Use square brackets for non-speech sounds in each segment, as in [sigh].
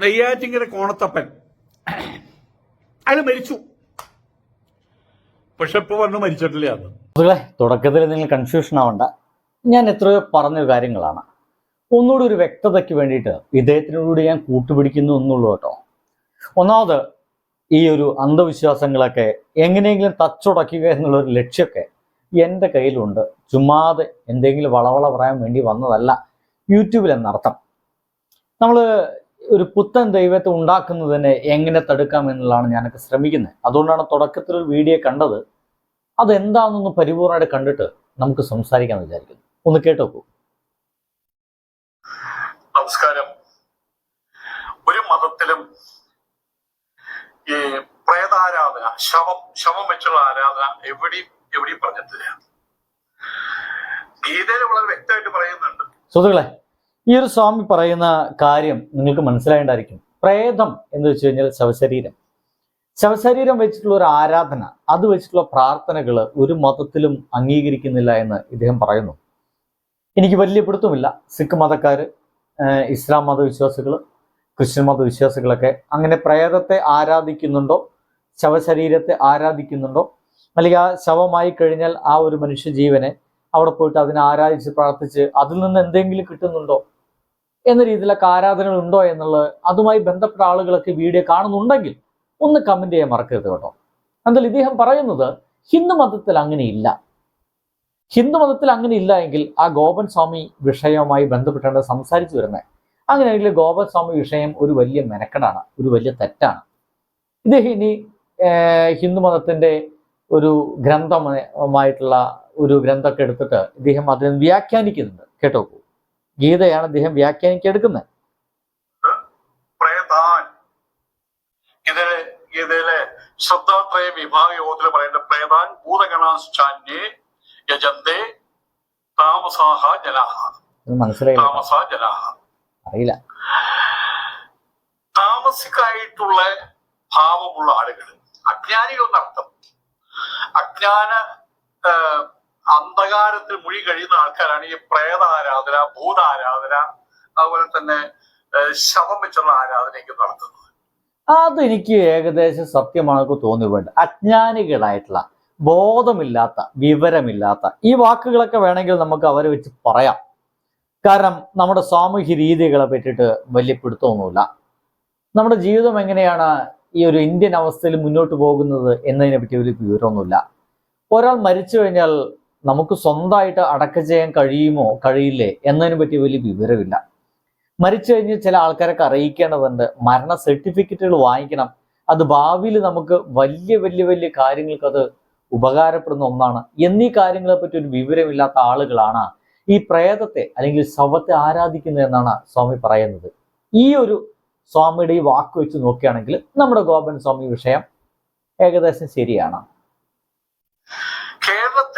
നെയ്യാറ്റിങ്കര കോണത്തപ്പൻ. അയാൾ മരിച്ചു. പക്ഷെ ഇപ്പൊ പറഞ്ഞു മരിച്ചിട്ടില്ല സുഹൃത്തുക്കളെ തുടക്കത്തിൽ നിങ്ങൾ കൺഫ്യൂഷൻ ആവണ്ട. ഞാൻ എത്രയോ പറഞ്ഞ കാര്യങ്ങളാണ്. ഒന്നുകൂടി ഒരു വ്യക്തതയ്ക്ക് വേണ്ടിയിട്ട് ഇദ്ദേഹത്തിനോട് ഞാൻ കൂട്ടുപിടിക്കുന്നു എന്നുള്ളൂ കേട്ടോ. ഒന്നാമത് ഈ ഒരു അന്ധവിശ്വാസങ്ങളൊക്കെ എങ്ങനെയെങ്കിലും തച്ചുടയ്ക്കുക എന്നുള്ള ഒരു ലക്ഷ്യമൊക്കെ എന്റെ കയ്യിലുണ്ട്. ചുമ്മാതെ എന്തെങ്കിലും വളവള പറയാൻ വേണ്ടി വന്നതല്ല. യൂട്യൂബിൽ എന്നർത്ഥം. നമ്മൾ ഒരു പുത്തൻ ദൈവത്തെ ഉണ്ടാക്കുന്നതിനെ എങ്ങനെ തടുക്കാം എന്നുള്ളതാണ് ഞാനൊക്കെ ശ്രമിക്കുന്നത്. അതുകൊണ്ടാണ് തുടക്കത്തിൽ ഒരു വീഡിയോ കണ്ടത്. അതെന്താണെന്നൊന്ന് പരിപൂർണമായിട്ട് കണ്ടിട്ട് നമുക്ക് സംസാരിക്കാൻ വിചാരിക്കുന്നു. ഒന്ന് കേട്ടോക്കൂ. നമസ്കാരം. ഒരു മതത്തിലും ഈ പ്രേതാരാധന ശവം ശവം വെച്ചുള്ള ആരാധന എവിടെയും എവിടെയും പറഞ്ഞിട്ടില്ല. ഗീതയിൽ വളരെ വ്യക്തമായിട്ട് പറയുന്നുണ്ട്. സുഹൃത്തുക്കളെ ഈ ഒരു സ്വാമി പറയുന്ന കാര്യം നിങ്ങൾക്ക് മനസ്സിലായിണ്ടായിരിക്കും. പ്രേതം എന്ന് വെച്ച് കഴിഞ്ഞാൽ ശവശരീരം. ശവശരീരം വെച്ചിട്ടുള്ള ഒരു ആരാധന അത് വെച്ചിട്ടുള്ള പ്രാർത്ഥനകൾ ഒരു മതത്തിലും അംഗീകരിക്കുന്നില്ല എന്ന് ഇദ്ദേഹം പറയുന്നു. എനിക്ക് വലിയ പിടുത്തമില്ല. സിഖ് മതക്കാർ ഇസ്ലാം മതവിശ്വാസികൾ ക്രിസ്ത്യൻ മതവിശ്വാസികളൊക്കെ അങ്ങനെ പ്രേതത്തെ ആരാധിക്കുന്നുണ്ടോ ശവശരീരത്തെ ആരാധിക്കുന്നുണ്ടോ അല്ലെങ്കിൽ ആ ശവമായി കഴിഞ്ഞാൽ ആ ഒരു മനുഷ്യ ജീവനെ അവിടെ പോയിട്ട് അതിനെ ആരാധിച്ച് പ്രാർത്ഥിച്ച് അതിൽ നിന്ന് എന്തെങ്കിലും കിട്ടുന്നുണ്ടോ എന്ന രീതിയിലൊക്കെ ആരാധനകൾ ഉണ്ടോ എന്നുള്ളത് അതുമായി ബന്ധപ്പെട്ട ആളുകളൊക്കെ വീഡിയോ കാണുന്നുണ്ടെങ്കിൽ ഒന്ന് കമന്റ് ചെയ്യാൻ മറക്കരുത് കേട്ടോ. എന്നാൽ ഇദ്ദേഹം പറയുന്നത് ഹിന്ദു മതത്തിൽ അങ്ങനെയില്ല. ഹിന്ദു മതത്തിൽ അങ്ങനെ ഇല്ല എങ്കിൽ ആ ഗോപൻ സ്വാമി വിഷയവുമായി ബന്ധപ്പെട്ടാണ് സംസാരിച്ചു വരുന്നത്. അങ്ങനെയെങ്കിൽ ഗോപൻ സ്വാമി വിഷയം ഒരു വലിയ മെനക്കെടാണ് ഒരു വലിയ തെറ്റാണ്. ഇദ്ദേഹം ഇനി ഹിന്ദു മതത്തിന്റെ ഒരു ഗ്രന്ഥമായിട്ടുള്ള ഒരു ഗ്രന്ഥമൊക്കെ എടുത്തിട്ട് ഇദ്ദേഹം അതിനെ വ്യാഖ്യാനിക്കുന്നുണ്ട്. കേട്ടോ? ഗീതയാണ് അദ്ദേഹം വ്യാഖ്യാനിക്കെടുക്കുന്നത്. പ്രേതാൻ. ഇത് ഗീതയിലെ ശ്രദ്ധാത്രയ വിഭാഗ യോഗത്തിൽ പറയേണ്ട പ്രേതാൻ ഭൂതഗണാശ്ചാന്യേ യജന്തേ താമസാഹ ജനാഹ. താമസ ജനാഹ. അറിയില്ല. താമസിക്കായിട്ടുള്ള ഭാവമുള്ള ആളുകൾ അജ്ഞാനികൾ എന്നർത്ഥം അജ്ഞാന അന്ധകാരത്തിൽ മുഴി കഴിയുന്ന ആൾക്കാരാണ് ഈ പ്രേതാരാധന ഭൂതാരാധന അതുപോലെ തന്നെ ശവം വെച്ചുള്ള ആരാധനയൊക്കെ നടത്തുന്നത്. അതെനിക്ക് ഏകദേശം സത്യമാണെന്ന് തോന്നി വേണ്ട അജ്ഞാനികളായിട്ടുള്ള ബോധമില്ലാത്ത വിവരമില്ലാത്ത ഈ വാക്കുകളൊക്കെ വേണമെങ്കിൽ നമുക്ക് അവരെ വെച്ച് പറയാം. കാരണം നമ്മുടെ സാമൂഹ്യ രീതികളെ പറ്റിയിട്ട് വലിയ പിടുത്തമൊന്നുമില്ല. നമ്മുടെ ജീവിതം എങ്ങനെയാണ് ഈ ഒരു ഇന്ത്യൻ അവസ്ഥയിൽ മുന്നോട്ട് പോകുന്നത് എന്നതിനെ പറ്റി ഒരു വിവരമൊന്നുമില്ല. ഒരാൾ മരിച്ചു കഴിഞ്ഞാൽ നമുക്ക് സ്വന്തമായിട്ട് അടക്ക ചെയ്യാൻ കഴിയുമോ കഴിയില്ലേ എന്നതിനെ പറ്റി വലിയ വിവരമില്ല. മരിച്ചു കഴിഞ്ഞ് ചില ആൾക്കാരൊക്കെ അറിയിക്കേണ്ടതുണ്ട്. മരണ സർട്ടിഫിക്കറ്റുകൾ വാങ്ങിക്കണം. അത് ഭാവിയിൽ നമുക്ക് വലിയ വലിയ വലിയ കാര്യങ്ങൾക്ക് അത് ഉപകാരപ്പെടുന്ന ഒന്നാണ്. എന്നീ കാര്യങ്ങളെ പറ്റി ഒരു വിവരമില്ലാത്ത ആളുകളാണ് ഈ പ്രേതത്തെ അല്ലെങ്കിൽ ശവത്തെ ആരാധിക്കുന്നത് എന്നാണ് സ്വാമി പറയുന്നത്. ഈ ഒരു സ്വാമിയുടെ ഈ വാക്ക് വെച്ച് നോക്കുകയാണെങ്കിൽ നമ്മുടെ ഗോപൻ സ്വാമി വിഷയം ഏകദേശം ശരിയാണ്.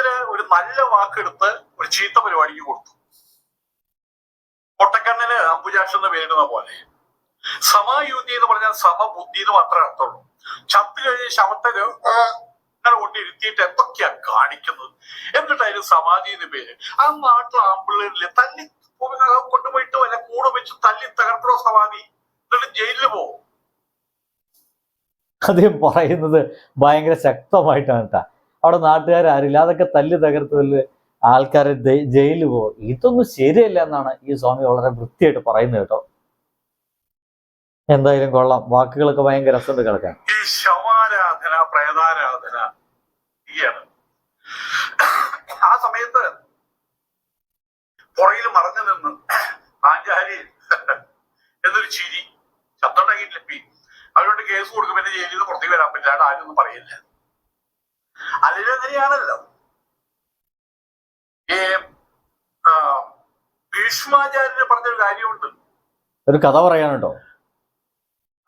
കേരളത്തിൽ ഒരു നല്ല വാക്കെടുത്ത് ഒരു ചീത്ത പരിപാടിക്ക് കൊടുത്തു. പൊട്ടക്കണ്ണിന് അമ്പുജാക്ഷൻ എന്ന് പേരിടുന്ന പോലെ. സമായുദ്ധി എന്ന് പറഞ്ഞാൽ സമബുദ്ധി എന്ന് മാത്രമേ അർത്ഥമുള്ളൂ. ചത്ത് കഴിഞ്ഞ് ശവത്തര് അങ്ങനെ കൊണ്ടിരുത്തിയിട്ട് എന്തൊക്കെയാ കാണിക്കുന്നത്? എന്നിട്ട് അതിന് സമാധി എന്ന് പേര്. ആ നാട്ടിൽ ആമ്പിള്ളേരിൽ തല്ലി കൊണ്ടുപോയിട്ട് വല്ല കൂടെ വെച്ച് തല്ലി തകർത്തോ സമാധി? എന്നിട്ട് ജയിലിൽ പോകും അദ്ദേഹം പറയുന്നത് ഭയങ്കര ശക്തമായിട്ടാണ് കേട്ടാ. അവിടെ നാട്ടുകാരില്ല അതൊക്കെ തല്ലി തകർത്തതിൽ ആൾക്കാരെ ദ- ജയിലിൽ പോകും. ഇതൊന്നും ശരിയല്ല എന്നാണ് ഈ സ്വാമി വളരെ വൃത്തിയായിട്ട് പറയുന്നത് കേട്ടോ. എന്തായാലും കൊള്ളാം. വാക്കുകളൊക്കെ ഭയങ്കര രസമുണ്ട് കിടക്കാൻ ഈ ആ സമയത്ത് പുറയിൽ മറഞ്ഞു നിന്ന് ആഞ്ചാരി എന്നൊരു ചിരി ശബ്ദം ഉണ്ടാക്കിയിട്ടില്ല. അതുകൊണ്ട് കേസ് കൊടുക്കും പിന്നെ ജയിലിൽ നിന്ന് പുറത്തേക്ക് വരാൻ പറ്റില്ല. ആരും ഒന്നും പറയില്ല. അതിലെങ്ങനെയാണല്ലോ ഈ ആ, ഭീഷ്മാചാര്യന് പറഞ്ഞൊരു കാര്യമുണ്ട്. ഒരു കഥ പറയാനുണ്ടോ?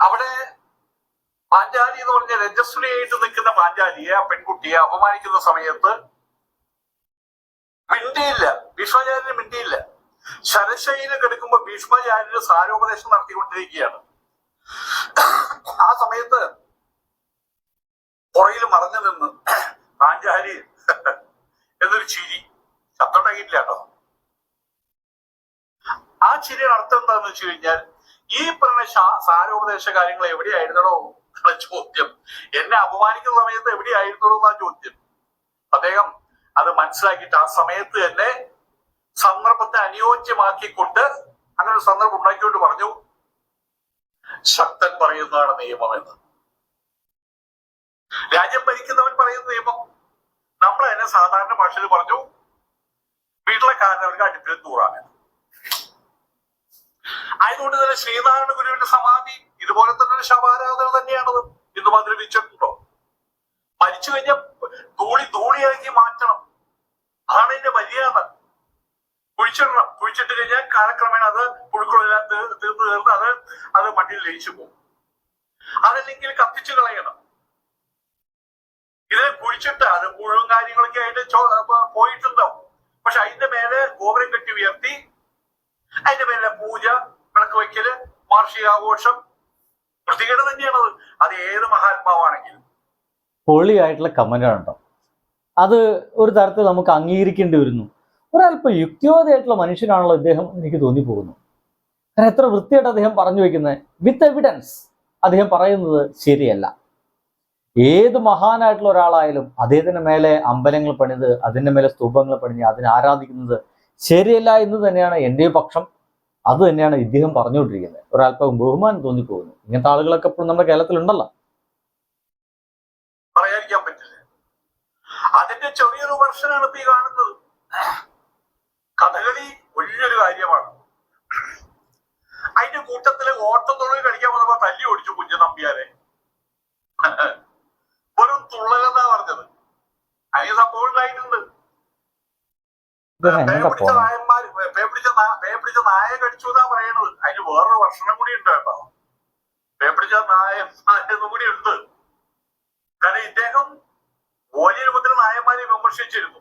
അവിടെ പാഞ്ചാലി എന്ന് പറഞ്ഞ രജസ്വലിയായിട്ട് നിൽക്കുന്ന പാഞ്ചാലിയെ ആ പെൺകുട്ടിയെ അപമാനിക്കുന്ന സമയത്ത് മിണ്ടിയില്ല. ഭീഷ്മാചാര്യന് മിണ്ടിയില്ല. ശരശൈല കിടക്കുമ്പോ ഭീഷ്മാചാര്യന് സാരോപദേശം നടത്തിക്കൊണ്ടിരിക്കുകയാണ്. ആ സമയത്ത് പുറയിൽ മറഞ്ഞു നിന്ന് പാഞ്ചാലി എന്നൊരു ചിരി. ശബ്ദം കേട്ടോ. ആ ചിരിയുടെ അർത്ഥം എന്താണെന്ന് വെച്ച് കഴിഞ്ഞാൽ ഈ പറഞ്ഞ സാരോപദേശ കാര്യങ്ങൾ എവിടെയായിരുന്നോ എന്നുള്ള ചോദ്യം. എന്നെ അപമാനിക്കുന്ന സമയത്ത് എവിടെയായിരുന്നോ എന്നാ ചോദ്യം. അദ്ദേഹം അത് മനസ്സിലാക്കിയിട്ട് ആ സമയത്ത് തന്നെ സന്ദർഭത്തെ അനുയോജ്യമാക്കിക്കൊണ്ട് അങ്ങനെ ഒരു സന്ദർഭം ഉണ്ടാക്കിക്കൊണ്ട് പറഞ്ഞു ശക്തൻ പറയുന്നതാണ് നിയമം എന്ന് രാജ്യം ഭരിക്കുന്നവൻ പറയുന്ന നിയമം. നമ്മൾ തന്നെ സാധാരണ ഭാഷയിൽ പറഞ്ഞു വീട്ടിലെ കാരണവർക്ക് അടുപ്പിൽ തൂറാണ് ആയതുകൊണ്ട് തന്നെ ശ്രീനാരായണ ഗുരുവിന്റെ സമാധി ഇതുപോലെ തന്നെ ഒരു ശവാരാധന തന്നെയാണത് ഇന്ന് മന്ത്രിച്ചിട്ടുണ്ടോ മരിച്ചു കഴിഞ്ഞാൽ ധൂളി ധൂളിയാക്കി മാറ്റണം. അതാണ് എന്റെ മര്യാദ കുഴിച്ചിടണം. കുഴിച്ചിട്ട് കഴിഞ്ഞാൽ കാലക്രമേണ അത് പുഴുക്കളെല്ലാം തീർന്ന് തീർന്ന് അത് അത് മണ്ണിൽ ലയിച്ചു പോകും. അതല്ലെങ്കിൽ കത്തിച്ചു കളയണം. ഇത് കുഴിച്ചിട്ട് അത് മുഴുവൻ കാര്യങ്ങളൊക്കെ ആയിട്ട് പോയിട്ടുണ്ടാവും പക്ഷെ അതിന്റെ മേലെ ഗോപുരം കെട്ടി ഉയർത്തി അതിന്റെ മേലെ പൂജ വിളക്ക് വയ്ക്കൽ വാർഷികാഘോഷം വൃത്തികേട് തന്നെയാണ് അത്. ഏത് മഹാത്മാവാണെങ്കിലും. പൊള്ളിയായിട്ടുള്ള കമന്റാണ് കേട്ടോ. അത് ഒരു തരത്തിൽ നമുക്ക് അംഗീകരിക്കേണ്ടി വരുന്നു. ഒരല്പം യുക്തിവാദിയായിട്ടുള്ള മനുഷ്യനാണല്ലോ അദ്ദേഹം എനിക്ക് തോന്നിപ്പോകുന്നു. കാരണം എത്ര വൃത്തിയായിട്ട് അദ്ദേഹം പറഞ്ഞു വെക്കുന്നത് വിത്ത് എവിഡൻസ് അദ്ദേഹം പറയുന്നത് ശരിയല്ല. ഏത് മഹാനായിട്ടുള്ള ഒരാളായാലും അദ്ദേഹത്തിന് മേലെ അമ്പലങ്ങൾ പണിത് അതിന്റെ മേലെ സ്തൂപങ്ങൾ പണിഞ്ഞ് അതിനെ ആരാധിക്കുന്നത് ശരിയല്ല എന്ന് തന്നെയാണ് എന്റെ പക്ഷം. അത് തന്നെയാണ് ഇദ്ദേഹം പറഞ്ഞുകൊണ്ടിരിക്കുന്നത്. ഒരല്പം ബഹുമാനം തോന്നിപ്പോകുന്നു. ഇങ്ങനത്തെ ആളുകളൊക്കെ ഇപ്പോൾ നമ്മുടെ കേരളത്തിലുണ്ടല്ലോ. പറയാതിരിക്കാൻ പറ്റില്ല. അതിന്റെ ചെറിയൊരു വെർഷനാണ് ഇപ്പൊ ഈ കാണുന്നത്. കഥകളി വലിയൊരു കാര്യമാണ്. അതിന്റെ കൂട്ടത്തിൽ ഓട്ടത്തൊഴിൽ കളിക്കാൻ വന്നപ്പോ തല്ലി ഓടിച്ചു കുഞ്ഞു നമ്പിയാരെ ഒരു തുള്ളലെന്നാ പറഞ്ഞത് അതിന് സംഭവം ഉണ്ടായിട്ടുണ്ട് ഇദ്ദേഹം പേ എങ്ങനെ പിടിച്ച പോകണം നായന്മാര് പേ പിടിച്ച നാ- പേ പിടിച്ച നായ കടിച്ചു എന്നാ പറയണത്. അതിന് വേറൊരു ഭക്ഷണം കൂടി ഉണ്ട് കേട്ടോ. പേപിടിച്ച നായ നായെന്നും കൂടി ഉണ്ട്. കാരണം ഇദ്ദേഹം വലിയ രൂപത്തിൽ നായന്മാരെ വിമർശിച്ചിരുന്നു.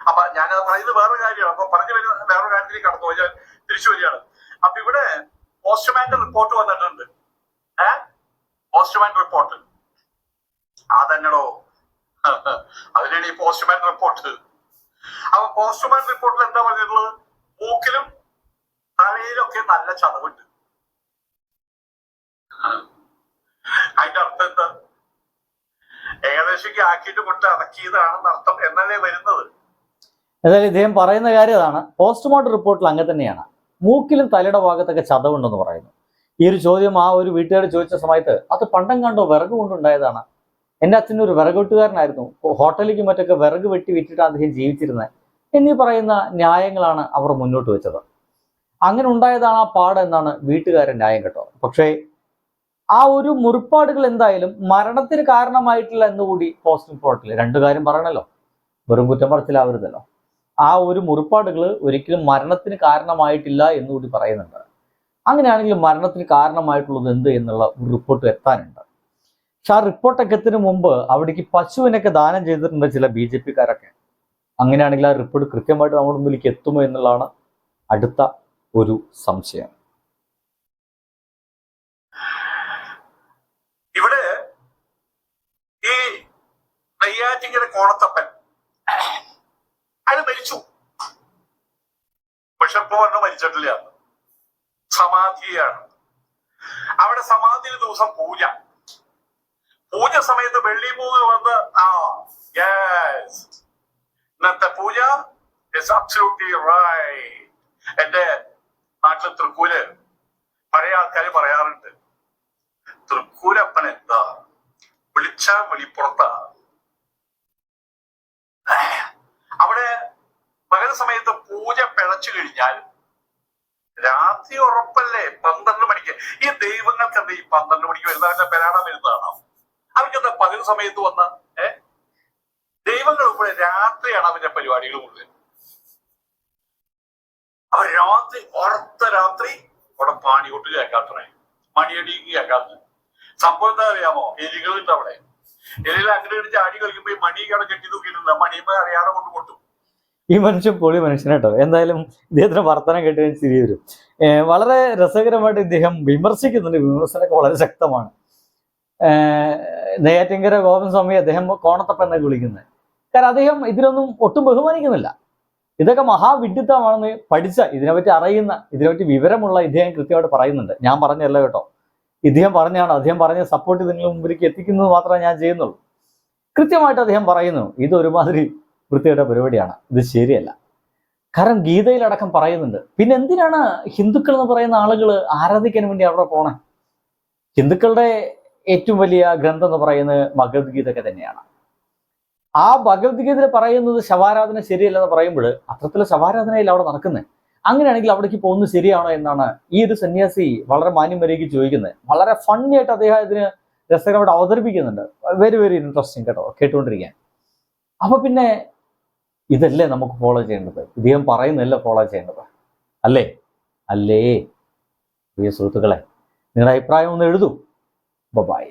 അപ്പൊ ഞാൻ പറയുന്നത് വേറൊരു കാര്യമാണ്. അപ്പൊ പറഞ്ഞു വരുന്ന വേറൊരു കാര്യത്തിലേക്ക് കടന്നു ഞാൻ തിരിച്ചു വരികയാണ്. അപ്പൊ ഇവിടെ പോസ്റ്റ്മാന്റെ റിപ്പോർട്ട് വന്നിട്ടുണ്ട്. ഏ? പോസ്റ്റ്മാൻ റിപ്പോർട്ട് അതന്നെടോ [laughs] അതിനാണ് ഈ പോസ്റ്റ്മാൻ റിപ്പോർട്ട് അപ്പൊ പോസ്റ്റ്മാൻ റിപ്പോർട്ടിൽ എന്താ പറഞ്ഞിട്ടുള്ളത്? മൂക്കിലും തലയിലൊക്കെ നല്ല ചതവുണ്ട്. അതിന്റെ അർത്ഥം എന്താ? ഏകദേശം ആക്കിയിട്ട് കൊണ്ട് അടക്കിയതാണെന്ന് അർത്ഥം എന്നല്ലേ വരുന്നത്? ഏതായാലും ഇദ്ദേഹം പറയുന്ന കാര്യം അതാണ്. പോസ്റ്റ്മോർട്ടം റിപ്പോർട്ടിൽ അങ്ങനെ തന്നെയാണ്. മൂക്കിലും തലയുടെ ഭാഗത്തൊക്കെ ചതവുണ്ടെന്ന് പറയുന്നു. ഈ ഒരു ചോദ്യം ആ ഒരു വീട്ടുകാർ ചോദിച്ച സമയത്ത് അത് പണ്ടം കണ്ടോ വിറക് കൊണ്ടുണ്ടായതാണ്. എന്റെ അച്ഛൻ ഒരു വിറക് വെട്ടുകാരനായിരുന്നു ഹോട്ടലിലേക്ക് മറ്റൊക്കെ വിറക് വെട്ടി വിറ്റിട്ടാണ് അദ്ദേഹം ജീവിച്ചിരുന്നത്. എന്നീ പറയുന്ന ന്യായങ്ങളാണ് അവർ മുന്നോട്ട് വെച്ചത്. അങ്ങനെ ഉണ്ടായതാണ് ആ പാട് എന്നാണ് വീട്ടുകാരൻ ന്യായം കേട്ടോ. പക്ഷേ ആ ഒരു മുറിപ്പാടുകൾ എന്തായാലും മരണത്തിന് കാരണമായിട്ടില്ല എന്നുകൂടി പോസ്റ്റ് റിപ്പോർട്ടിൽ രണ്ടു കാര്യം പറയണല്ലോ. വെറും കുറ്റം പറച്ചിലാവരുതല്ലോ. ആ ഒരു മുറിപ്പാടുകൾ ഒരിക്കലും മരണത്തിന് കാരണമായിട്ടില്ല എന്നുകൂടി പറയുന്നുണ്ട്. അങ്ങനെയാണെങ്കിൽ മരണത്തിന് കാരണമായിട്ടുള്ളത് എന്ത് എന്നുള്ള ഒരു റിപ്പോർട്ട് എത്താനുണ്ട്. പക്ഷെ ആ റിപ്പോർട്ടൊക്കെ എത്തിന് മുമ്പ് അവിടേക്ക് പശുവിനൊക്കെ ദാനം ചെയ്തിട്ടുണ്ട് ചില ബി ജെ പിക്കാരൊക്കെ. അങ്ങനെയാണെങ്കിൽ ആ റിപ്പോർട്ട് കൃത്യമായിട്ട് നമ്മുടെ മുമ്പിലേക്ക് എത്തുമോ എന്നുള്ളതാണ് അടുത്ത ഒരു സംശയം. ഇവിടെ ഈ നെയ്യാറ്റിങ്കര കോണത്തപ്പൻ അത് മരിച്ചു. പക്ഷെ ഇപ്പൊ പറഞ്ഞു മരിച്ചിട്ടില്ല. സമാധിയാണ്. അവിടെ സമാധിയിൽ ദിവസം പൂജ. പൂജ സമയത്ത് വെള്ളി പൂവ് വന്ന് ആ യെസ് ഇന്നത്തെ പൂജ എന്റെ നാട്ടിൽ തൃക്കൂര് പഴയ ആൾക്കാർ പറയാറുണ്ട് തൃക്കൂരപ്പൻ എന്താ? വിളിച്ച വെളിപ്പുറത്താ അവിടെ പകൽ സമയത്ത് പൂജ പിഴച്ചു കഴിഞ്ഞാൽ രാത്രി ഉറപ്പല്ലേ? പന്ത്രണ്ട് മണിക്ക്. ഈ ദൈവങ്ങൾക്ക് എന്താ ഈ പന്ത്രണ്ട് മണിക്ക് വരുന്നവരുടെ പെരാടം വരുന്നതാണോ? അവർക്ക് പകൽ സമയത്ത് വന്ന ഏ? ദൈവങ്ങൾ ഇവിടെ രാത്രിയാണ് അവന്റെ പരിപാടികൾ മുഴുവൻ. അവർ രാത്രി ഉറത്ത രാത്രി അവിടെ പാണി കൊട്ടുക കേൾക്കാത്തേ മണിയടി കേൾക്കാത്ത സംഭവം എന്താ അറിയാമോ? എലികളുണ്ട് അവിടെ. എലികൾ അങ്ങനെ ഇടിച്ച് ആടി കളിക്കുമ്പോ മണിയൊക്കെ അവിടെ കെട്ടി തൂക്കിയിട്ടുണ്ട്. മണിയുമ്പോ അറിയാതെ കൊണ്ട് കൊട്ടും ഈ മനുഷ്യൻ പൊളി മനുഷ്യനാട്ടോ എന്തായാലും ഇദ്ദേഹത്തിന് വർത്തനം കേട്ട് തിരി വരും. വളരെ രസകരമായിട്ട് ഇദ്ദേഹം വിമർശിക്കുന്നുണ്ട്. വിമർശനമൊക്കെ വളരെ ശക്തമാണ്. നെയ്യാറ്റിങ്കര ഗോപൻ സ്വാമി അദ്ദേഹം കോണത്തപ്പ എന്നൊക്കെ വിളിക്കുന്നത്. കാരണം അദ്ദേഹം ഇതിനൊന്നും ഒട്ടും ബഹുമാനിക്കുന്നില്ല. ഇതൊക്കെ മഹാവിഡിത്തമാണെന്ന് പഠിച്ച ഇതിനെപ്പറ്റി അറിയുന്ന ഇതിനെപ്പറ്റി വിവരമുള്ള ഇദ്ദേഹം കൃത്യമായിട്ട് പറയുന്നുണ്ട്. ഞാൻ പറഞ്ഞല്ല കേട്ടോ. ഇദ്ദേഹം പറഞ്ഞാണ് അദ്ദേഹം പറഞ്ഞ സപ്പോർട്ട് നിങ്ങൾ മുമ്പിലേക്ക് എത്തിക്കുന്നത് മാത്രമേ ഞാൻ ചെയ്യുന്നുള്ളൂ. കൃത്യമായിട്ട് അദ്ദേഹം പറയുന്നു ഇത് ഒരുമാതിരി വൃത്തിയുടെ പരിപാടിയാണ്. ഇത് ശരിയല്ല. കാരണം ഗീതയിലടക്കം പറയുന്നുണ്ട്. പിന്നെ എന്തിനാണ് ഹിന്ദുക്കൾ എന്ന് പറയുന്ന ആളുകൾ ആരാധിക്കാൻ വേണ്ടി അവിടെ പോണേ? ഹിന്ദുക്കളുടെ ഏറ്റവും വലിയ ഗ്രന്ഥം എന്ന് പറയുന്നത് ഭഗവത്ഗീത ഒക്കെ തന്നെയാണ്. ആ ഭഗവത്ഗീതയിൽ പറയുന്നത് ശവാരാധന ശരിയല്ലെന്ന് പറയുമ്പോൾ അത്തരത്തിൽ ശവാരാധനയിൽ അവിടെ നടക്കുന്നത് അങ്ങനെയാണെങ്കിൽ അവിടേക്ക് പോകുന്നത് ശരിയാണോ എന്നാണ് ഈ ഒരു സന്യാസി വളരെ മാന്യം വരേക്ക് ചോദിക്കുന്നത്. വളരെ ഫണ്ണി ആയിട്ട് അദ്ദേഹം ഇതിന് രസകരമായിട്ട് അവതരിപ്പിക്കുന്നുണ്ട്. വെരി വെരി ഇൻട്രസ്റ്റിംഗ് കേട്ടോ കേട്ടുകൊണ്ടിരിക്കാൻ. അപ്പൊ പിന്നെ ഇതല്ലേ നമുക്ക് ഫോളോ ചെയ്യേണ്ടത്? ഇദ്ദേഹം പറയുന്നതല്ല ഫോളോ ചെയ്യേണ്ടത്? അല്ലേ? അല്ലേ? പ്രിയ സുഹൃത്തുക്കളെ നിങ്ങളുടെ അഭിപ്രായം ഒന്ന് എഴുതൂ. ബൈ